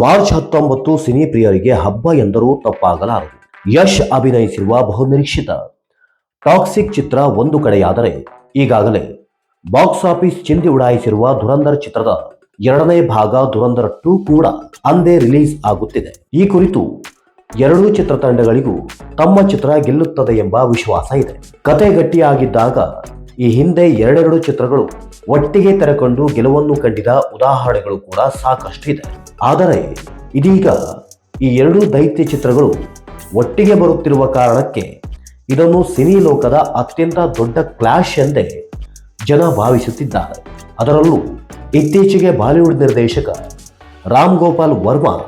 March ಹತ್ತೊಂಬತ್ತು cine ಪ್ರಿಯರಿಗೆ ಹಬ್ಬ ಎಂದರೂ ತಪ್ಪಾಗಲಾರದು. ಯಶ್ ಅಭಿನಯಿಸಿರುವ ಬಹುನಿರೀಕ್ಷಿತ. ಟಾಕ್ಸಿಕ್ ಚಿತ್ರ ಒಂದು ಕಡೆಯಾದರೆ ಈಗಾಗಲೇ ಬಾಕ್ಸ್ ಆಫೀಸ್ ಚಿಂದಿ ಉಡಾಯಿಸಿರುವ ಧುರಂಧರ್ ಚಿತ್ರದ ಎರಡನೇ ಭಾಗ ಧುರಂಧರ್ ಟೂ ಕೂಡ ಅಂದೇ ರಿಲೀಸ್ ಆಗುತ್ತಿದೆ. ಈ ಕುರಿತು ಎರಡೂ ಚಿತ್ರತಂಡಗಳಿಗೂ ತಮ್ಮ ಚಿತ್ರ ಗೆಲ್ಲುತ್ತದೆ ಎಂಬ ವಿಶ್ವಾಸ ಇದೆ. ಕತೆ ಗಟ್ಟಿಯಾಗಿದ್ದಾಗ ಈ ಹಿಂದೆ ಎರಡೆರಡು ಚಿತ್ರಗಳು ಒಟ್ಟಿಗೆ ತೆರೆಕೊಂಡು ಗೆಲುವನ್ನು ಕಂಡಿದ ಉದಾಹರಣೆಗಳು ಕೂಡ ಸಾಕಷ್ಟಿದೆ. ಆದರೆ ಇದೀಗ ಈ ಎರಡೂ ದೈತ್ಯ ಚಿತ್ರಗಳು ಒಟ್ಟಿಗೆ ಬರುತ್ತಿರುವ ಕಾರಣಕ್ಕೆ ಇದನ್ನು ಸಿನಿ ಲೋಕದ ಅತ್ಯಂತ ದೊಡ್ಡ ಕ್ಲಾಶ್ ಎಂದೇ ಜನ ಭಾವಿಸುತ್ತಿದ್ದಾರೆ. ಅದರಲ್ಲೂ ಇತ್ತೀಚೆಗೆ ಬಾಲಿವುಡ್ ನಿರ್ದೇಶಕ ರಾಮ್ ಗೋಪಾಲ್ ವರ್ಮಾ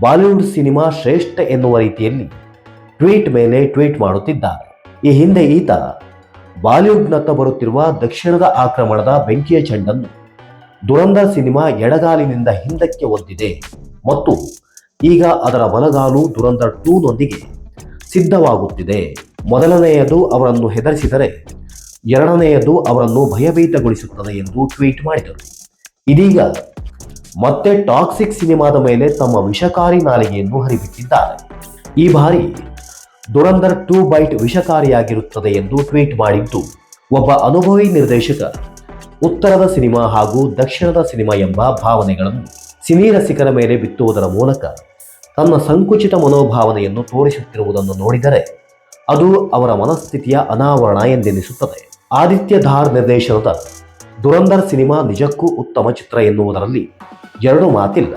ಬಾಲಿವುಡ್ ಸಿನಿಮಾ ಶ್ರೇಷ್ಠ ಎನ್ನುವ ರೀತಿಯಲ್ಲಿ ಟ್ವೀಟ್ ಮೇಲೆ ಟ್ವೀಟ್ ಮಾಡುತ್ತಿದ್ದಾರೆ. ಈ ಹಿಂದೆ ಈತ ಬಾಲಿವುಡ್ನತ್ತ ಬರುತ್ತಿರುವ ದಕ್ಷಿಣದ ಆಕ್ರಮಣದ ಬೆಂಕಿಯ ಚೆಂಡನ್ನು ದುರಂಧರ್ ಸಿನಿಮಾ ಎಡಗಾಲಿನಿಂದ ಹಿಂದಕ್ಕೆ ಒದ್ದಿದೆ. ಮತ್ತು ಈಗ ಅದರ ಬಲಗಾಲು ದುರಂಧರ್ ಟೂನೊಂದಿಗೆ ಸಿದ್ಧವಾಗುತ್ತಿದೆ. ಮೊದಲನೆಯದು ಅವರನ್ನು ಹೆದರಿಸಿದರೆ, ಎರಡನೆಯದು ಅವರನ್ನು ಭಯಭೀತಗೊಳಿಸುತ್ತದೆ ಎಂದು ಟ್ವೀಟ್ ಮಾಡಿದರು. ಇದೀಗ ಮತ್ತೆ ಟಾಕ್ಸಿಕ್ ಸಿನಿಮಾದ ಮೇಲೆ ತಮ್ಮ ವಿಷಕಾರಿ ನಾಲಿಗೆಯನ್ನು ಹರಿಬಿಟ್ಟಿದ್ದಾರೆ. ಈ ಬಾರಿ ದುರಂಧರ್ ಟೂ ಬೈಟ್ ವಿಷಕಾರಿಯಾಗಿರುತ್ತದೆ ಎಂದು ಟ್ವೀಟ್ ಮಾಡಿದ್ದು, ಒಬ್ಬ ಅನುಭವಿ ನಿರ್ದೇಶಕ ಉತ್ತರದ ಸಿನಿಮಾ ಹಾಗೂ ದಕ್ಷಿಣದ ಸಿನಿಮಾ ಎಂಬ ಭಾವನೆಗಳನ್ನು ಸಿನಿ ರಸಿಕರ ಮೇಲೆ ಬಿತ್ತುವುದರ ಮೂಲಕ ತನ್ನ ಸಂಕುಚಿತ ಮನೋಭಾವನೆಯನ್ನು ತೋರಿಸುತ್ತಿರುವುದನ್ನು ನೋಡಿದರೆ ಅದು ಅವರ ಮನಸ್ಥಿತಿಯ ಅನಾವರಣ ಎಂದೆನಿಸುತ್ತದೆ. ಆದಿತ್ಯ ಧಾರ್ ನಿರ್ದೇಶನದ ದುರಂಧರ್ ಸಿನಿಮಾ ನಿಜಕ್ಕೂ ಉತ್ತಮ ಚಿತ್ರ ಎನ್ನುವುದರಲ್ಲಿ ಎರಡು ಮಾತಿಲ್ಲ.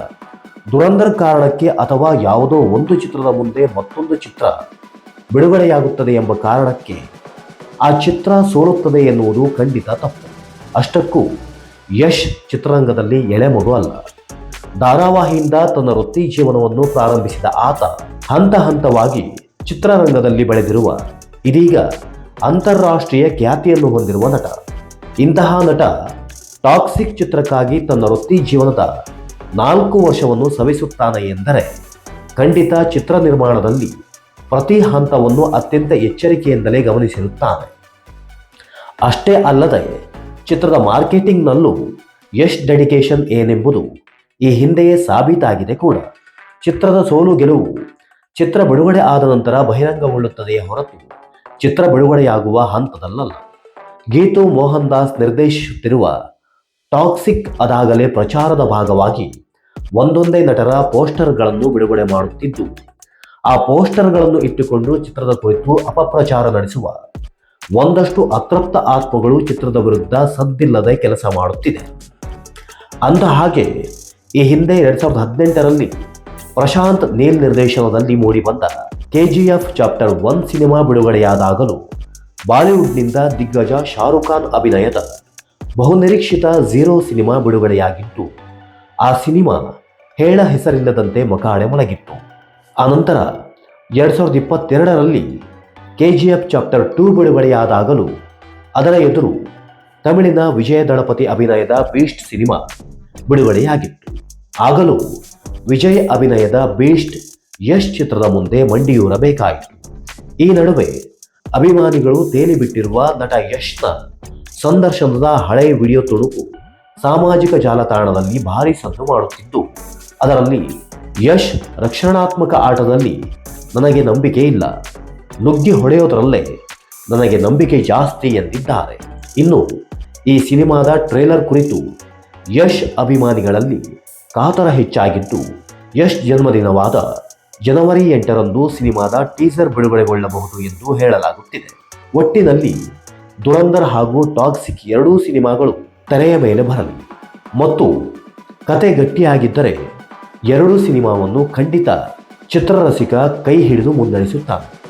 ದುರಂಧರ್ ಕಾರಣಕ್ಕೆ ಅಥವಾ ಯಾವುದೋ ಒಂದು ಚಿತ್ರದ ಮುಂದೆ ಮತ್ತೊಂದು ಚಿತ್ರ ಬಿಡುಗಡೆಯಾಗುತ್ತದೆ ಎಂಬ ಕಾರಣಕ್ಕೆ ಆ ಚಿತ್ರ ಸೋಲುತ್ತದೆ ಎನ್ನುವುದು ಖಂಡಿತ ತಪ್ಪು. ಅಷ್ಟಕ್ಕೂ ಯಶ್ ಚಿತ್ರರಂಗದಲ್ಲಿ ಎಳೆಮಗು ಅಲ್ಲ. ಧಾರಾವಾಹಿಯಿಂದ ತನ್ನ ವೃತ್ತಿ ಜೀವನವನ್ನು ಪ್ರಾರಂಭಿಸಿದ ಆತ ಹಂತ ಹಂತವಾಗಿ ಚಿತ್ರರಂಗದಲ್ಲಿ ಬೆಳೆದಿರುವ ಇದೀಗ ಅಂತಾರಾಷ್ಟ್ರೀಯ ಖ್ಯಾತಿಯನ್ನು ಹೊಂದಿರುವ ನಟ. ಇಂತಹ ನಟ ಟಾಕ್ಸಿಕ್ ಚಿತ್ರಕ್ಕಾಗಿ ತನ್ನ ವೃತ್ತಿ ಜೀವನದ ನಾಲ್ಕು ವರ್ಷವನ್ನು ಸವಿಸುತ್ತಾನೆ ಎಂದರೆ ಖಂಡಿತ ಚಿತ್ರ ನಿರ್ಮಾಣದಲ್ಲಿ ಪ್ರತಿ ಹಂತವನ್ನು ಅತ್ಯಂತ ಎಚ್ಚರಿಕೆಯಿಂದಲೇ ಗಮನಿಸಿರುತ್ತಾನೆ. ಅಷ್ಟೇ ಅಲ್ಲದೆ ಚಿತ್ರದ ಮಾರ್ಕೆಟಿಂಗ್ನಲ್ಲೂ ಯಶ್ ಡೆಡಿಕೇಶನ್ ಏನೆಂಬುದು ಈ ಹಿಂದೆಯೇ ಸಾಬೀತಾಗಿದೆ ಕೂಡ. ಚಿತ್ರದ ಸೋಲು ಗೆಲುವು ಚಿತ್ರ ಬಿಡುಗಡೆ ಆದ ನಂತರ ಬಹಿರಂಗಗೊಳ್ಳುತ್ತದೆಯೇ ಹೊರತು ಚಿತ್ರ ಬಿಡುಗಡೆಯಾಗುವ ಹಂತದಲ್ಲಲ್ಲ. ಗೀತು ಮೋಹನ್ ದಾಸ್ ನಿರ್ದೇಶಿಸುತ್ತಿರುವ ಟಾಕ್ಸಿಕ್ ಅದಾಗಲೇ ಪ್ರಚಾರದ ಭಾಗವಾಗಿ ಒಂದೊಂದೇ ನಟರ ಪೋಸ್ಟರ್ಗಳನ್ನು ಬಿಡುಗಡೆ ಮಾಡುತ್ತಿದ್ದು, ಆ ಪೋಸ್ಟರ್ಗಳನ್ನು ಇಟ್ಟುಕೊಂಡು ಚಿತ್ರದ ಕುರಿತು ಅಪಪ್ರಚಾರ ನಡೆಸುವ ಒಂದಷ್ಟು ಅತೃಪ್ತ ಆತ್ಮಗಳು ಚಿತ್ರದ ವಿರುದ್ಧ ಸದ್ದಿಲ್ಲದೆ ಕೆಲಸ ಮಾಡುತ್ತಿದೆ. ಅಂದ ಹಾಗೆ, ಈ ಹಿಂದೆ ಎರಡ್ ಸಾವಿರದ ಹದಿನೆಂಟರಲ್ಲಿ ಪ್ರಶಾಂತ್ ನೀಲ್ ನಿರ್ದೇಶನದಲ್ಲಿ ಮೂಡಿಬಂದ ಎಫ್ ಚಾಪ್ಟರ್ ಒನ್ ಸಿನಿಮಾ ಬಿಡುಗಡೆಯಾದಾಗಲೂ ಬಾಲಿವುಡ್ನಿಂದ ದಿಗ್ಗಜ ಶಾರುಖ್ ಖಾನ್ ಅಭಿನಯದ ಬಹುನಿರೀಕ್ಷಿತ ಝೀರೋ ಸಿನಿಮಾ ಬಿಡುಗಡೆಯಾಗಿತ್ತು. ಆ ಸಿನಿಮಾ ಹೇಳ ಹೆಸರಿಲ್ಲದಂತೆ ಮಕಾಡೆ ಮಲಗಿತ್ತು. ಆನಂತರ ಎರಡು ಸಾವಿರದ ಇಪ್ಪತ್ತೆರಡರಲ್ಲಿ K G F chapter two ಬಿಡುಗಡೆಯಾದಾಗಲೂ ಅದರ ಎದುರು ತಮಿಳಿನ ವಿಜಯ ದಳಪತಿ ಅಭಿನಯದ ಬೀಸ್ಟ್ ಸಿನಿಮಾ ಬಿಡುಗಡೆಯಾಗಿತ್ತು. ಆಗಲೂ ವಿಜಯ್ ಅಭಿನಯದ ಬೀಸ್ಟ್ ಯಶ್ ಚಿತ್ರದ ಮುಂದೆ ಮಂಡಿಯೂರಬೇಕಾಯಿತು. ಈ ನಡುವೆ ಅಭಿಮಾನಿಗಳು ತೇಲಿಬಿಟ್ಟಿರುವ ನಟ ಯಶ್ನ ಸಂದರ್ಶನದ ಹಳೆ ವಿಡಿಯೋ ತುಣುಕು ಸಾಮಾಜಿಕ ಜಾಲತಾಣದಲ್ಲಿ ಭಾರಿ ಸದ್ದು ಮಾಡುತ್ತಿದ್ದು ಅದರಲ್ಲಿ ಯಶ್ ರಕ್ಷಣಾತ್ಮಕ ಆಟದಲ್ಲಿ ನನಗೆ ನಂಬಿಕೆ ಇಲ್ಲ. ನುಗ್ಗಿ ಹೊಡೆಯೋದರಲ್ಲೇ ನನಗೆ ನಂಬಿಕೆ ಜಾಸ್ತಿ ಎಂದಿದ್ದಾರೆ. ಇನ್ನು ಈ ಸಿನಿಮಾದ ಟ್ರೇಲರ್ ಕುರಿತು ಯಶ್ ಅಭಿಮಾನಿಗಳಲ್ಲಿ ಕಾತರ ಹೆಚ್ಚಾಗಿದ್ದು, ಯಶ್ ಜನ್ಮದಿನವಾದ ಜನವರಿ ಎಂಟರಂದು ಸಿನಿಮಾದ ಟೀಸರ್ ಬಿಡುಗಡೆಗೊಳ್ಳಬಹುದು ಎಂದು ಹೇಳಲಾಗುತ್ತಿದೆ. ಒಟ್ಟಿನಲ್ಲಿ ದುರಂದರ್ ಹಾಗೂ ಟಾಕ್ಸಿಕ್ ಎರಡೂ ಸಿನಿಮಾಗಳು ತೆರೆಯ ಮೇಲೆ ಬರಲಿ. ಮತ್ತು ಕತೆ ಗಟ್ಟಿಯಾಗಿದ್ದರೆ ಎರಡೂ ಸಿನಿಮಾವನ್ನು ಖಂಡಿತ ಚಿತ್ರರಸಿಕ ಕೈ ಹಿಡಿದು ಮುನ್ನಡೆಸುತ್ತಾನೆ